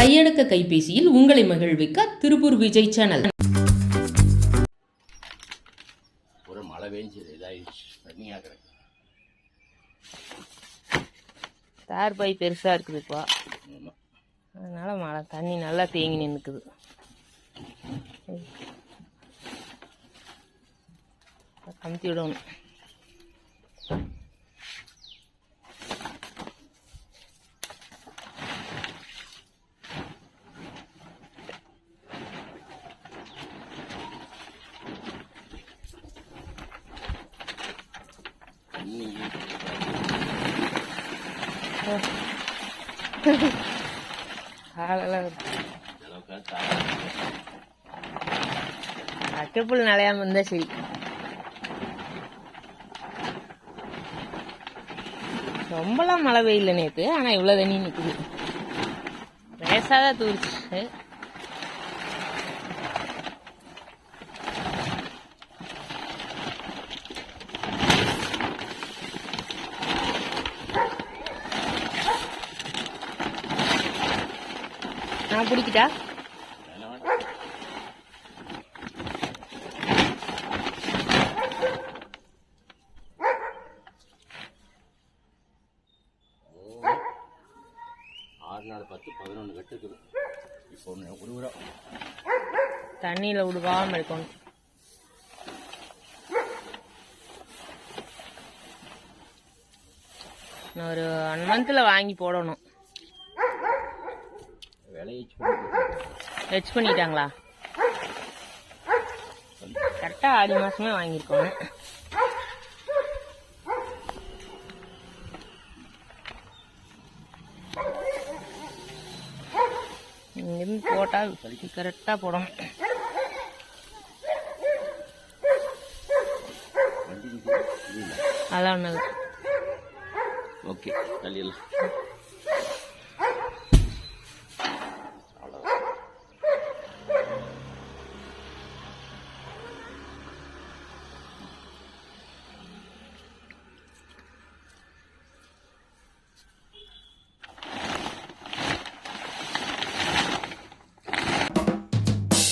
கையடக்க கைபேசியில் உங்களை மகிழ்விக்க திருப்பூர் விஜய் சேனல். ஒரு மழை பெஞ்சது இதாகிடுச்சு தண்ணியாக தார் பை பெருசாக இருக்குதுப்பா அதனால மழை தண்ணி நல்லா தேங்கி நின்றுக்குது கமுத்தி விடணும். அட்டைப்புல் நிலையாம இருந்தா சரி. ரொம்பலாம் மழை பெய்யல நேற்று ஆனால் இவ்வளோ தண்ணி நிற்குது லேசாக தூரிச்சு ஒன்று உருவுறோம் தண்ணியில் விடுவாம இருக்கணும். நான் ஒரு ஒன் மந்த்தில் வாங்கி போடணும். ஹெச் பண்ணிட்டாங்களா? கரெக்டாக ஆடி மாதமே வாங்கியிருக்கோம். இங்கிருந்து போட்டால் கரெக்டாக இல்லை அதான் ஒன்று ஓகே தள்ளிடலாம்.